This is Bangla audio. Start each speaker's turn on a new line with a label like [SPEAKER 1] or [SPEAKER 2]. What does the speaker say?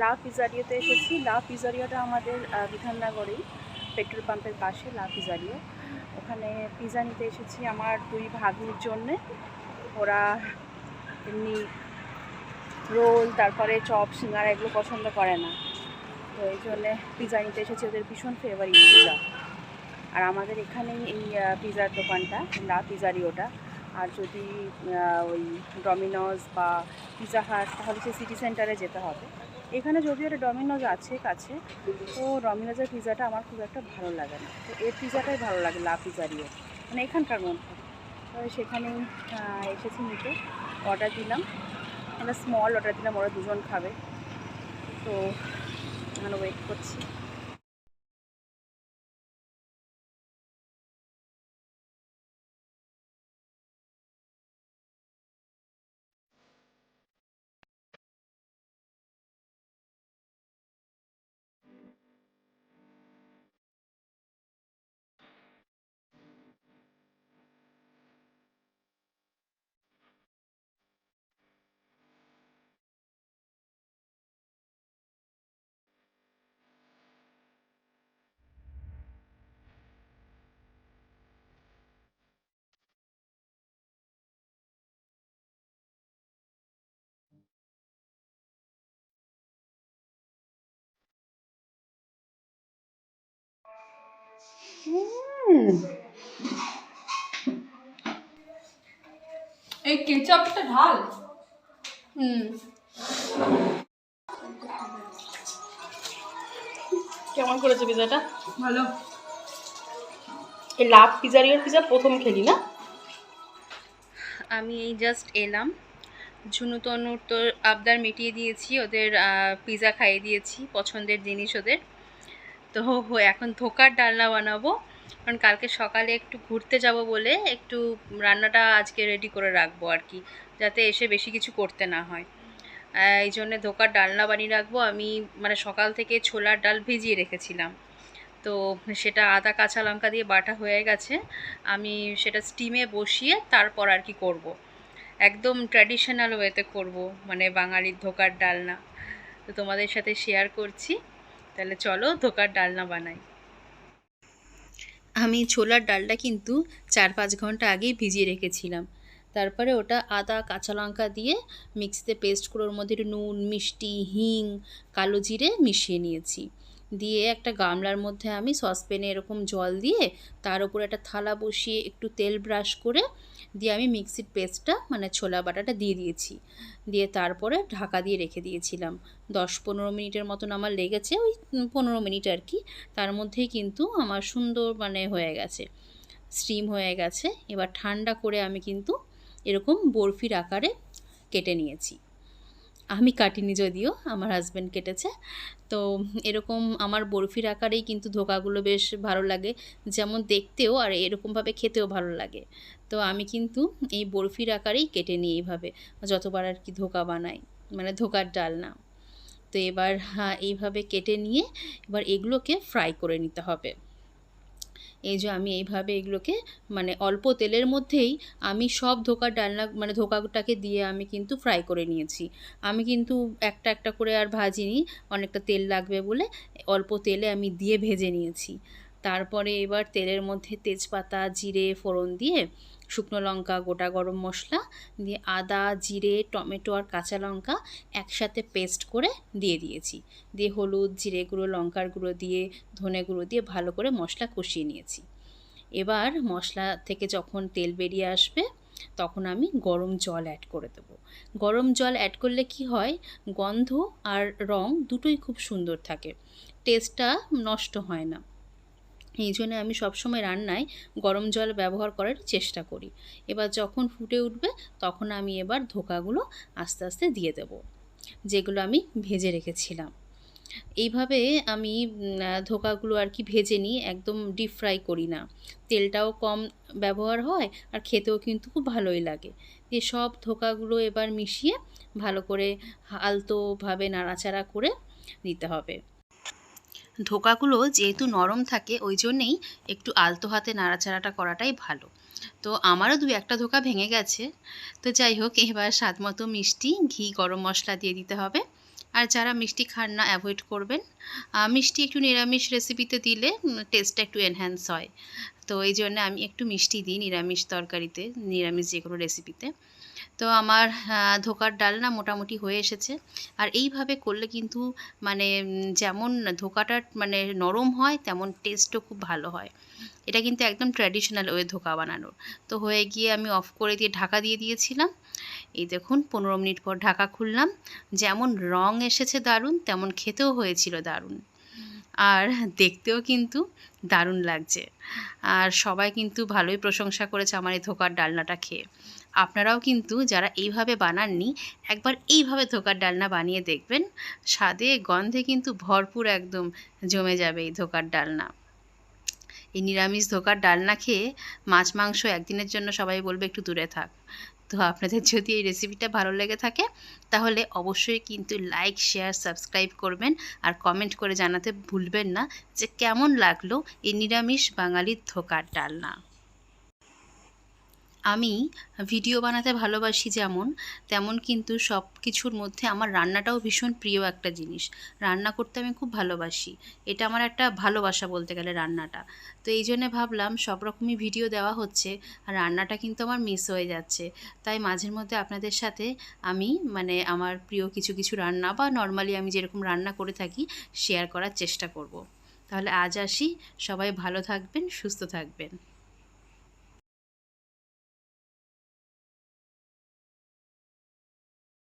[SPEAKER 1] লা পিজারিওতে এসেছি। লা পিজারিয়াটা আমাদের বিধাননগরেই, পেট্রোল পাম্পের পাশে, লা পিজারিও ওখানে পিজা নিতে এসেছি আমার দুই ভাগ্নির জন্যে। ওরা এমনি রোল, তারপরে চপ, সিঙ্গারা এগুলো পছন্দ করে না। তো এই জন্যে পিজা নিতে এসেছি। ওদের ভীষণ ফেভারিট পিজা আর আমাদের এখানেই এই পিজার দোকানটা, লা পিজারিওটা আর যদি ওই ডমিনোজ বা পিজা হাট, তাহলে সে সিটি সেন্টারে যেতে হবে। এখানে যদিও একটা ডমিনোজ আছে কাছে, তো ডমিনোজের পিজাটা আমার খুব একটা ভালো লাগে না। তো এর পিজাটাই ভালো লাগে, লা পিজারিও মানে এখানকার মধ্যে। তো সেখানে এসেছি নিতে অর্ডার দিলাম। একটা স্মল অর্ডার দিলাম, ওরা দুজন খাবে। তো এখানে ওয়েট করছি।
[SPEAKER 2] এই কেচাপটা ঢাল। হুম।
[SPEAKER 1] কেমন করেছে পিজাটা?
[SPEAKER 2] ভালো।
[SPEAKER 1] এই লাভ পিজারিয়ার পিজা প্রথম খেলি না? আমি এই জাস্ট এলাম। ঝুনু তনুর তো আবদার মিটিয়ে দিয়েছি ওদের পিজা খাইয়ে দিয়েছি পছন্দের জিনিস ওদের। তো এখন ধোকার ডালনা বানাবো। কারণ কালকে সকালে একটু ঘুরতে যাব বলে একটু রান্নাটা আজকে রেডি করে রাখব আর কি, যাতে এসে বেশি কিছু করতে না হয়। এই জন্যে ধোকার ডালনা বানিয়ে রাখব। আমি মানে সকাল থেকে ছোলার ডাল ভিজিয়ে রেখেছিলাম। তো সেটা আদা, কাঁচা লঙ্কা দিয়ে বাটা হয়ে গেছে। আমি সেটা স্টিমে বসিয়ে তারপর আর কি করব। একদম ট্র্যাডিশনাল ওয়েতে করব মানে বাঙালির ধোকার ডালনা। তো তোমাদের সাথে শেয়ার করছি। তাহলে চলো ধোকার ডালনা বানাই। আমি ছোলার ডালটা কিন্তু চার পাঁচ ঘণ্টা আগেই ভিজিয়ে রেখেছিলাম। তারপরে ওটা আদা, কাঁচা লঙ্কা দিয়ে মিক্সিতে পেস্ট করে ওর মধ্যে একটু নুন, মিষ্টি, হিং, কালো জিরে মিশিয়ে নিয়েছি। দিয়ে একটা গামলার মধ্যে আমি সসপ্যানে এরকম জল দিয়ে তার উপরে একটা থালা বসিয়ে একটু তেল ব্রাশ করে দিয়ে আমি মিক্সির পেস্টটা মানে ছোলা বাটাটা দিয়ে দিয়েছি। দিয়ে তারপরে ঢাকা দিয়ে রেখে দিয়েছিলাম। দশ পনেরো মিনিটের মতন আমার লেগেছে, ওই পনেরো মিনিট আর কি। তার মধ্যেই কিন্তু আমার সুন্দর মানে হয়ে গেছে, স্টিম হয়ে গেছে। এবার ঠান্ডা করে আমি কিন্তু এরকম বরফির আকারে কেটে নিয়েছি। আমি কাটিনি যদিও, আমার হাজব্যান্ড কেটেছে। তো এরকম আমার বরফির আকারেই কিন্তু ধোকাগুলো বেশ ভালো লাগে। যেমন দেখতেও আর এরকমভাবে খেতেও ভালো লাগে। তো আমি কিন্তু এই বরফির আকারেই কেটে নিই এইভাবে, যতবার আর কি ধোকা বানাই। মানে ধোকার ডাল না। তো এবার হ্যাঁ এইভাবে কেটে নিয়ে এবার এগুলোকে ফ্রাই করে নিতে হবে। এই যে আমি এইভাবে এগুলোকে মানে অল্প তেলের মধ্যেই আমি সব ধোকার ডালনা মানে ধোকাটাকে দিয়ে আমি কিন্তু ফ্রাই করে নিয়েছি। আমি কিন্তু একটা একটা করে আর ভাজিনি, অনেকটা তেল লাগবে বলে অল্প তেলে আমি দিয়ে ভেজে নিয়েছি। তারপরে এবার তেলের মধ্যে তেজপাতা, জিরে, ফোড়ন দিয়ে শুকনো লঙ্কা, গোটা গরম মশলা দিয়ে আদা, জিরে, টমেটো আর কাঁচা লঙ্কা একসাথে পেস্ট করে দিয়ে দিয়েছি। দিয়ে হলুদ, জিরে গুঁড়ো, লঙ্কার গুঁড়ো দিয়ে, ধনে গুঁড়ো দিয়ে ভালো করে মশলা কষিয়ে নিয়েছি। এবার মশলা থেকে যখন তেল বেরিয়ে আসবে, তখন আমি গরম জল অ্যাড করে দেবো। গরম জল অ্যাড করলে কি হয়? গন্ধ আর রং দুটোই খুব সুন্দর থাকে। টেস্টটা নষ্ট হয় না। এই জন্য আমি সবসময় রান্নায় গরম জল ব্যবহার করার চেষ্টা করি। এবার যখন ফুটে উঠবে, তখন আমি এবার ধোকাগুলো আস্তে আস্তে দিয়ে দেব, যেগুলো আমি ভেজে রেখেছিলাম। এইভাবে আমি ধোকাগুলো আর কি ভেজে নিই, একদম ডিপ ফ্রাই করি না। তেলটাও কম ব্যবহার হয় আর খেতেও কিন্তু খুব ভালোই লাগে। দিয়ে সব ধোকাগুলো এবার মিশিয়ে ভালো করে আলতোভাবে নাড়াচাড়া করে দিতে হবে। ধোকাগুলো যেহেতু নরম থাকে, ওই জন্যেই একটু আলতো হাতে নাড়াচাড়াটা করাটাই ভালো। তো আমারও দু একটা ধোকা ভেঙে গেছে। তো যাই হোক, এবার স্বাদ মতো মিষ্টি, ঘি, গরম মশলা দিয়ে দিতে হবে। আর যারা মিষ্টি খান না অ্যাভয়েড করবেন। মিষ্টি একটু নিরামিষ রেসিপিতে দিলে টেস্টটা একটু এনহ্যান্স হয়। তো এই জন্য আমি একটু মিষ্টি দিই নিরামিষ তরকারিতে, নিরামিষ যে কোনো রেসিপিতে তো আমার ধোকার ডালনা মোটামুটি হয়ে এসেছে। আর এইভাবে করলে কিন্তু মানে যেমন ধোকাটা মানে নরম হয়, তেমন টেস্টও খুব ভালো হয়। এটা কিন্তু একদম ট্র্যাডিশনাল ওয়ে ধোকা বানানোর। তো হয়ে গিয়ে আমি অফ করে দিয়ে ঢাকা দিয়ে দিয়েছিলাম। এই দেখুন, পনেরো মিনিট পর ঢাকা খুললাম। যেমন রং এসেছে দারুণ, তেমন খেতেও হয়েছিল দারুণ। আর দেখতেও কিন্তু দারুণ লাগছে। আর সবাই কিন্তু ভালোই প্রশংসা করেছে আমার এই ধোকার ডালনাটা খেয়ে। আপনারাও কিন্তু যারা এইভাবে বানাননি, একবার এইভাবে ধোকার ডালনা বানিয়ে দেখবেন, স্বাদে, গন্ধে কিন্তু ভরপুর একদম জমে যাবে এই ধোকার ডালনা। এই নিরামিষ ধোকার ডালনা খেয়ে মাছ, মাংস একদিনের জন্য সবাই বলবে একটু দূরে থাক। তো আপনাদের যদি এই রেসিপিটা ভালো লেগে থাকে, তাহলে অবশ্যই কিন্তু লাইক শেয়ার সাবস্ক্রাইব করবেন আর কমেন্ট করে জানাতে ভুলবেন না যে কেমন লাগল এই নিরামিষ বাঙালির ধোকার ডালনা। আমি ভিডিও বানাতে ভালোবাসি যেমন, তেমন কিন্তু সব কিছুর মধ্যে আমার রান্নাটাও ভীষণ প্রিয় একটা জিনিস। রান্না করতে আমি খুব ভালোবাসি। এটা আমার একটা ভালোবাসা বলতে গেলে রান্নাটা। তো এই জন্যে ভাবলাম সব রকমই ভিডিও দেওয়া হচ্ছে, আর রান্নাটা কিন্তু আমার মিস হয়ে যাচ্ছে। তাই মাঝের মধ্যে আপনাদের সাথে আমি মানে আমার প্রিয় কিছু কিছু রান্না বা নর্মালি আমি যেরকম রান্না করে থাকি শেয়ার করার চেষ্টা করব। তাহলে আজ আসি, সবাই ভালো থাকবেন, সুস্থ থাকবেন।